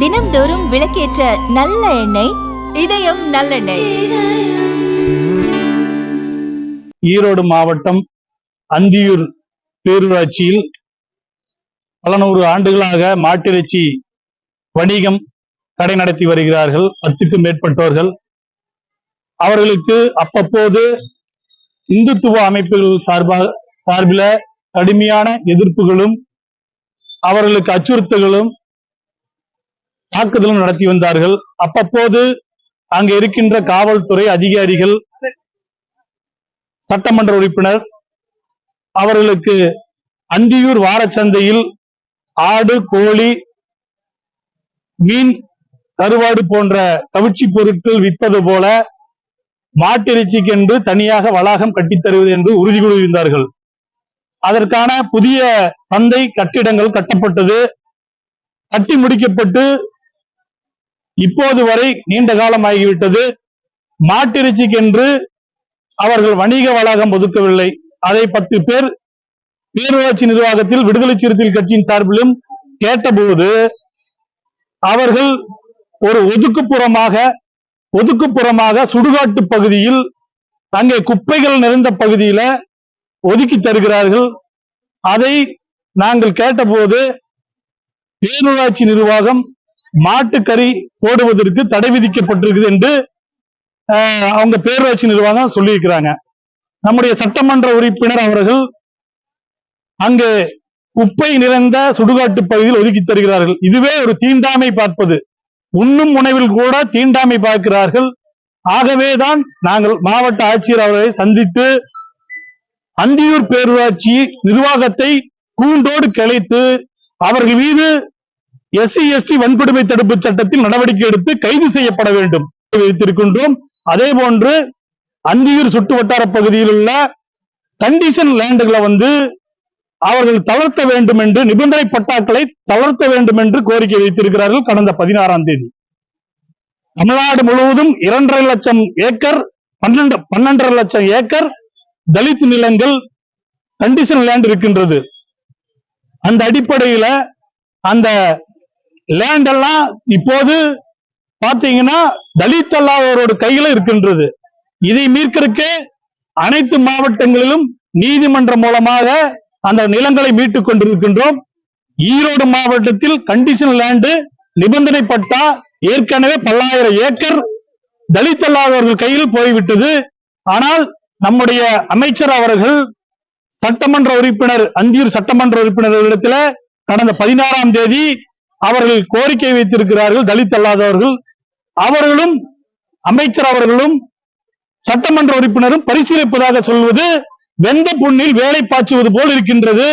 தினம்தோறும் விளக்கேற்ற நல்ல எண்ணெய் இதயம் நல்லெண்ணெய். ஈரோடு மாவட்டம் அந்தியூர் பேரூராட்சியில் பல நூறு ஆண்டுகளாக மாட்டிறைச்சி வணிகம் கடை நடத்தி வருகிறார்கள். பத்துக்கும் மேற்பட்டோர்கள். அவர்களுக்கு அப்பப்போது இந்துத்துவ அமைப்புகள் சார்பாக சார்பில கடுமையான எதிர்ப்புகளும் அவர்களுக்கு அச்சுறுத்தல்களும் தாக்குதலும் நடத்தி வந்தார்கள். அப்பப்போது அங்கு இருக்கின்ற காவல்துறை அதிகாரிகள் சட்டமன்ற உறுப்பினர் அவர்களுக்கு அந்தியூர் வாரச்சந்தையில் ஆடு கோழி மீன் கருவாடு போன்ற கவிழ்ச்சி பொருட்கள் விற்பது போல மாட்டிறைச்சிக்கென்று தனியாக வளாகம் கட்டித் தருவது என்று உறுதி கூறியிருந்தார்கள் அதற்கான புதிய சந்தை கட்டிடங்கள் கட்டப்பட்டது. கட்டி முடிக்கப்பட்டு இப்போது வரை நீண்ட காலம் ஆகிவிட்டது மாட்டிறைச்சிக்கென்று அவர்கள் வணிக வளாகம் ஒதுக்கவில்லை. அதை பத்து பேர் பேரூராட்சி நிர்வாகத்தில் விடுதலை சிறுத்தைகள் கட்சியின் சார்பிலும் கேட்டபோது அவர்கள் ஒரு ஒதுக்குப்புறமாக ஒதுக்குப்புறமாக சுடுகாட்டு பகுதியில் அங்கே குப்பைகள் நிறைந்த பகுதியில ஒதுக்கி தருகிறார்கள். அதை நாங்கள் கேட்டபோது பேரூராட்சி நிர்வாகம் மாட்டுக்கறி போடுவதற்கு தடை விதிக்கப்பட்டிருக்குது என்று அவங்க பேரூராட்சி நிர்வாகம் சொல்லியிருக்கிறாங்க. நம்முடைய சட்டமன்ற உறுப்பினர் அவர்கள் அங்கு குப்பை நிறைந்த சுடுகாட்டு பகுதியில் ஒதுக்கி தருகிறார்கள். இதுவே ஒரு தீண்டாமை பார்ப்பது. உண்ணும் உணவில் கூட தீண்டாமை பார்க்கிறார்கள். ஆகவேதான் நாங்கள் மாவட்ட ஆட்சியர் அவர்களை சந்தித்து அந்தியூர் பேரூராட்சி நிர்வாகத்தை கூண்டோடு கிளைத்து அவர்கள் மீது எஸ்சி எஸ்டி வன்கொடுமை தடுப்பு சட்டத்தில் நடவடிக்கை எடுத்து கைது செய்யப்பட வேண்டும் வைத்திருக்கின்றோம். அதே போன்று அந்தியூர் சுற்று வட்டார பகுதியில் உள்ள கண்டிஷன் லேண்டுகளை வந்து அவர்கள் தளர்த்த வேண்டும் என்று நிபந்தனை பட்டாக்களை தளர்த்த வேண்டும் என்று கோரிக்கை வைத்திருக்கிறார்கள் கடந்த பதினாறாம் தேதி. தமிழ்நாடு முழுவதும் இரண்டரை லட்சம் ஏக்கர் பன்னெண்டு பன்னெண்டரை லட்சம் ஏக்கர் தலித் நிலங்கள் கண்டிஷன் லேண்ட் இருக்கின்றது. அந்த அடிப்படையில அந்த லேண்ட் எல்லாம் இப்போது பாத்தீங்கன்னா தலித் அல்லாதவரோட கையில இருக்கின்றது. இதை மீட்கிறதுக்கு அனைத்து மாவட்டங்களிலும் நீதிமன்றம் மூலமாக அந்த நிலங்களை மீட்டுக் கொண்டிருக்கின்றோம். ஈரோடு மாவட்டத்தில் கண்டிஷன் லேண்டு நிபந்தனை பட்டா ஏற்கனவே பல்லாயிரம் ஏக்கர் தலித் அல்லாதவர்கள் கையில் போய்விட்டது. ஆனால் நம்முடைய அமைச்சர் அவர்கள் சட்டமன்ற உறுப்பினர் அந்தியூர் சட்டமன்ற உறுப்பினர்களிடத்தில் கடந்த பதினாறாம் தேதி அவர்கள் கோரிக்கை வைத்திருக்கிறார்கள் தலித் அல்லாதவர்கள். அவர்களும் அமைச்சர் அவர்களும் சட்டமன்ற உறுப்பினரும் பரிசீலிப்பதாக சொல்வது வெந்த புண்ணில் வேலை பாய்ச்சுவது போல் இருக்கின்றது.